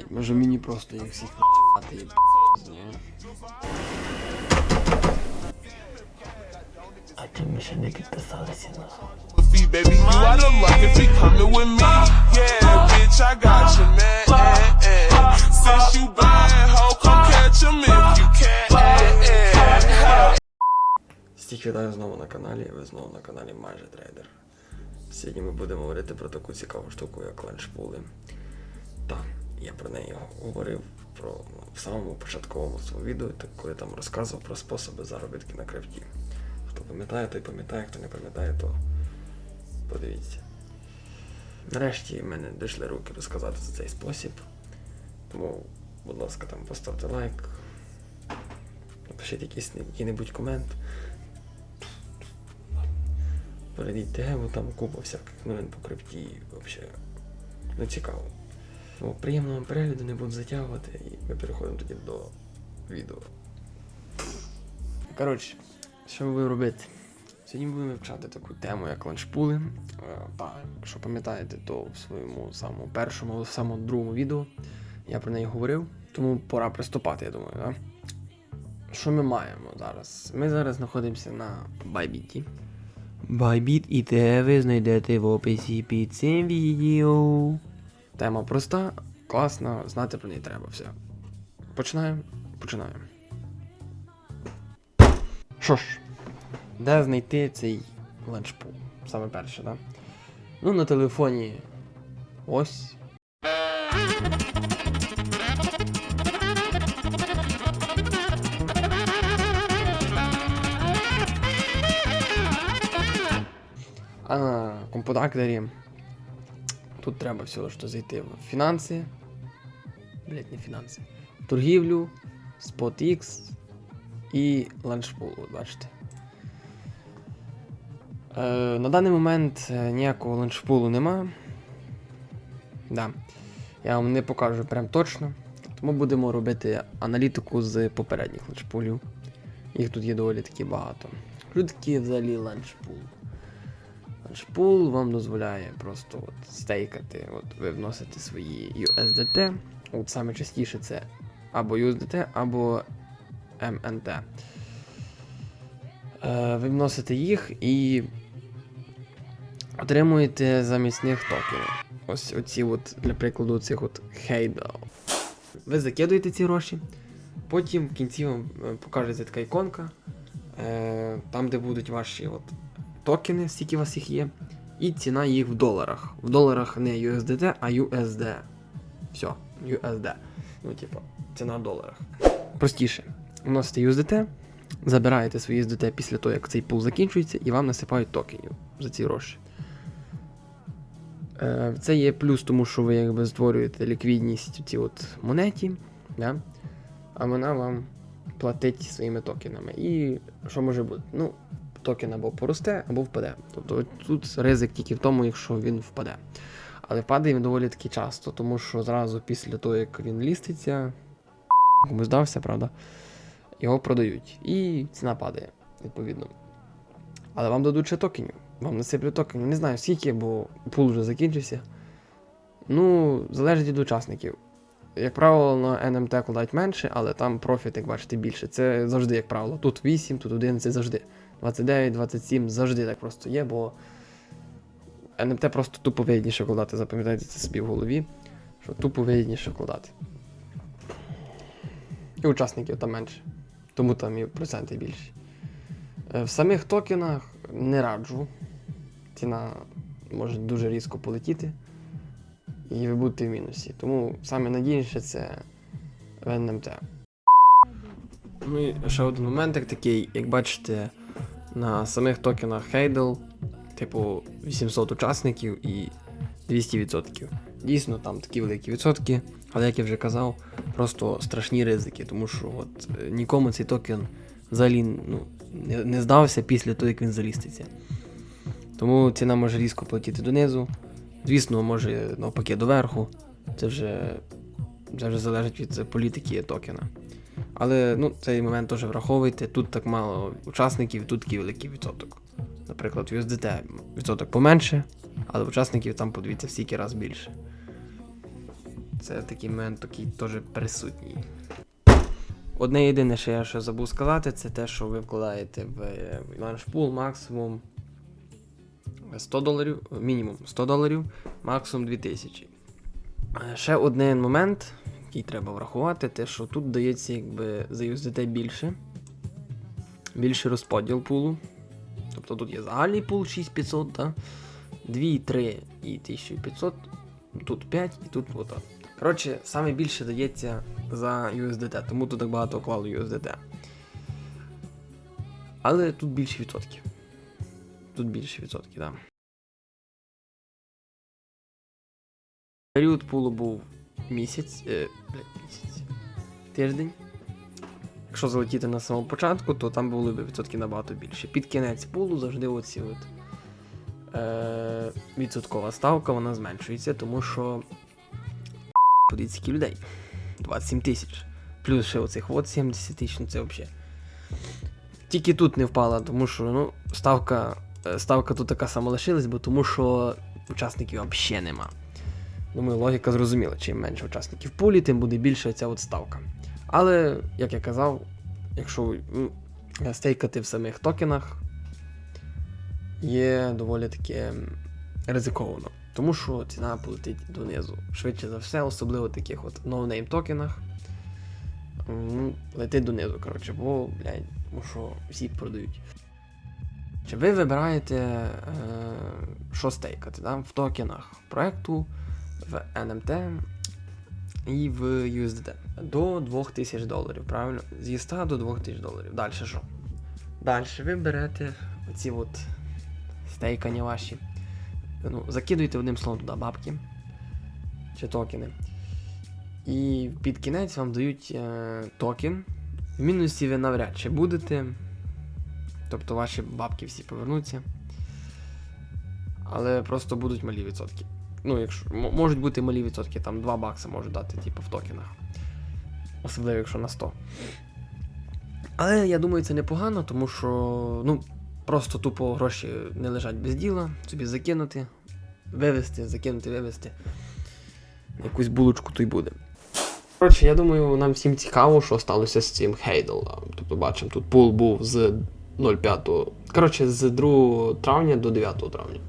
блядь, може мені просто їх всіх на***ти і? А чому ще не підписалися на feet, baby. You out of luck if you coming with me. Yeah, bitch, I got you, man. Eh, eh. Since you bad, ho, come catch 'em if you can. Eh, eh. Всіх вітаю знову на каналі, ви знову на каналі Майже Трейдер. Сьогодні ми будемо говорити про таку цікаву штуку, як ланчпули. Так, я про неї говорив про, ну, в самому початковому своєму відео, коли там розказував про способи заробітки на крипті. Хто пам'ятає, той пам'ятає, хто не пам'ятає, то подивіться. Нарешті в мене дійшли руки розказати за цей спосіб. Тому, будь ласка, там поставте лайк, напишіть якийсь який-небудь комент. Перейдіть тему, там купа всяких новин по крипті, взагалі. Ну цікаво. Ну, приємного перегляду, не буду затягувати, і ми переходимо тоді до відео. Коротше, що ми робити? Сьогодні будемо вивчати таку тему, як ланчпули. Е, Так, якщо пам'ятаєте, то в своєму самому першому, самому другому відео я про неї говорив, тому пора приступати, я думаю, так? Що ми маємо зараз? Ми зараз знаходимося на Bybit. Bybit і те ви знайдете в описі під цим відео. Тема проста, класна, знати про неї треба все. Починаємо? Починаємо. Що ж, де знайти цей ланчпул? Саме перше, так? Ну, на телефоні. Ось. А на компудакторі тут треба всього що зайти в фінанси. Блять, не фінанси. Торгівлю, SpotX і ланчпул, от бачите. Е, на даний момент е, ніякого ланчпулу нема. Да. Я вам не покажу прям точно. Тому будемо робити аналітику з попередніх ланчпулів. Їх тут є доволі таки багато. Що таке взагалі ланчпул? Ланчпул вам дозволяє просто от стейкати, от ви вносите свої USDT. От саме частіше це або USDT, або MNT. Е, ви вносите їх і отримуєте замість них токени. Ось оці, от, для прикладу, цих от Heydal. Ви закидуєте ці гроші, потім в кінці вам е, покажеться така іконка, е, там, де будуть ваші от, токени, скільки у вас їх є, і ціна їх в доларах. В доларах не USDT, а USD. Все, USD. Ну, типу, ціна в доларах. Простіше. Вносите USDT, забираєте свої USDT після того, як цей пул закінчується, і вам насипають токенів за ці гроші. Е, Це є плюс, тому що ви якби створюєте ліквідність у цій от монеті, да? а вона вам платить своїми токенами. І що може бути? Ну, токен або поросте, або впаде. Тобто тут ризик тільки в тому, якщо він впаде. Але впаде він доволі таки часто, тому що зразу після того, як він ліститься, комусь здався, правда, його продають. І ціна падає, відповідно. Але вам дадуть ще токенів. Вам насиплять токенів. Не знаю скільки, бо пул вже закінчився. Ну, залежить від учасників. Як правило, на NMT кладають менше, але там профіт, як бачите, більше. Це завжди, як правило. Тут 8, тут 11, завжди. 29, 27, завжди так просто є, бо NMT просто тупо вигідніше вкладати. Запам'ятайте це собі в голові, що тупо вигідніше вкладати. І учасників там менше. Тому там і проценти більші. Е, В самих токенах не раджу. Ціна може дуже різко полетіти. І ви будете в мінусі. Тому саме надійніше це в NMT. Ну і ще один моментик такий, як бачите, на самих токенах Heydel, типу 800 учасників і 200%. Дійсно, там такі великі відсотки, але як я вже казав, просто страшні ризики, тому що от е, нікому цей токен взагалі ну, не, не здався після того, як він заліститься. Тому ціна може різко полетіти донизу. Звісно, може навпаки доверху. Це вже, це вже залежить від е, політики токена. Але ну, цей момент теж враховуйте. Тут так мало учасників, тут такий великий відсоток. Наприклад, в USDT відсоток поменше, але учасників там подивіться в стільки раз більше. Це такий момент, який теж присутній. Одне єдине, що я ще забув сказати, це те, що ви вкладаєте в е, ланчпул максимум 100 доларів, мінімум 100 доларів, максимум 2000. Е, Ще один момент, який треба врахувати, те, що тут дається якби за USDT більше. Більше розподіл пулу. Тобто тут є загальний пул 6500, да? 2, 3 і 1500, тут 5 і тут отак. Коротше, саме більше дається за USDT, тому тут так багато вклали USDT. Але тут більше відсотків. Тут більше відсотків, так. Да. Період пулу був місяць, е, місяць. Тиждень. Якщо залетіти на самому початку, то там були б відсотки набагато більше. Під кінець пулу завжди оці от, е, відсоткова ставка вона зменшується, тому що подивіться скільки людей. 27 тисяч. Плюс ще оцих от 70 тисяч, ну це взагалі. Тільки тут не впала, тому що ну, ставка, е, ставка тут така сама лишилась, бо тому що учасників взагалі нема. Думаю, логіка зрозуміла, чим менше учасників пулі, тим буде більша ця от ставка. Але, як я казав, якщо стейкати в самих токенах, є доволі таки ризиковано. Тому що ціна полетить донизу. Швидше за все, особливо в таких от ноунейм токенах. Летить донизу, коротше, бо, блядь, тому що всі продають. Чи ви вибираєте, е, що стейкати да? в токенах проекту, в NMT і в USDT до 2000 доларів, правильно? Зі 100 до 2000 доларів. Далі що? Далі ви берете оці от стейкання ваші. Ну, закидуєте одним словом туди бабки чи токени. І під кінець вам дають е, токен. В мінусі ви навряд чи будете. Тобто ваші бабки всі повернуться. Але просто будуть малі відсотки. Ну, якщо можуть бути малі відсотки, там 2 бакси можуть дати, типу, в токенах. Особливо, якщо на 100. Але я думаю, це непогано, тому що, ну, просто тупо гроші не лежать без діла, собі закинути, вивести, закинути, вивести. Якусь булочку то й буде. Коротше, я думаю, нам всім цікаво, що сталося з цим хейдлом. Тобто, бачимо, тут пул був з 0,5. Коротше, з 2 травня до 9 травня.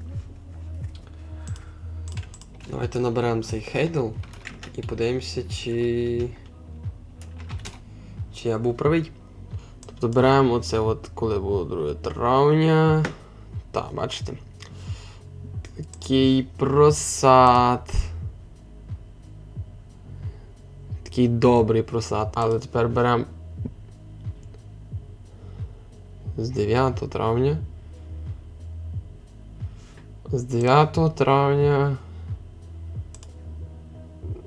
Давайте наберемо цей хейдл і подивимося, чи. Чи я був правий. Тобто беремо оце от, коли було 2 травня. Так, бачите. Такий просад. Такий добрий просад. Але тепер беремо з 9 травня. З 9 травня.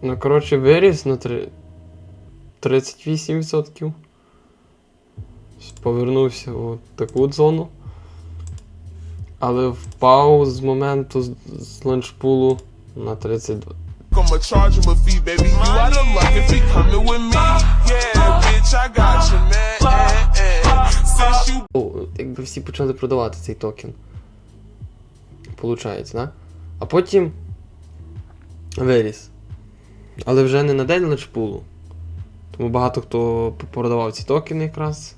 Ну, коротше, виріс на три- 38%. Повернувся у таку зону. Але впав з моменту з, з ланчпулу на 32. I'ma charge him a fee, baby. You out of luck if he coming with me. Yeah, bitch, I got you, man. Eh, eh. Since you О, якби всі почали продавати цей токен. Получається, да? А потім виріс. Але вже не на день ланчпулу. Тому багато хто продавав ці токени якраз.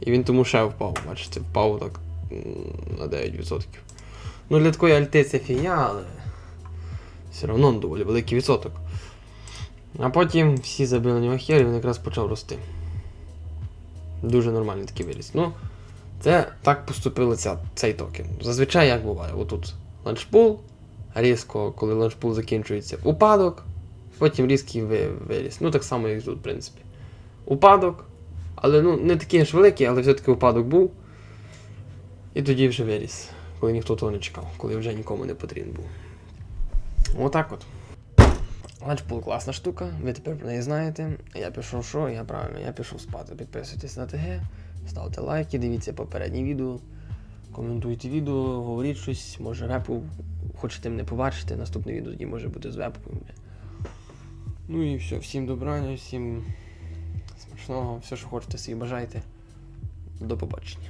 І він тому ще впав, бачите, впав так на 9%. Ну, для такої альти це фігня, але все одно доволі великий відсоток. А потім всі забили на нього хер і він якраз почав рости. Дуже нормальний такий виріс. Ну, це так поступили ця, цей токен. Зазвичай як буває. Отут ланчпул, різко, коли ланчпул закінчується, упадок, потім різкий виріс. Ну, так само, як тут, в принципі. Упадок, але ну, не такий аж великий, але все-таки упадок був. І тоді вже виріс, коли ніхто того не чекав, коли вже нікому не потрібен був. Отак от. Ланчпул класна штука, ви тепер про неї знаєте. Я пішов що? Я правильно, я пішов спати. Підписуйтесь на ТГ, ставте лайки, дивіться попередні відео, коментуйте відео, говоріть щось, може репу хочете мене побачити, наступне відео тоді може бути з вебкою. Ну і все, всім добрання, всім смачного, все, що хочете свій, бажайте. До побачення.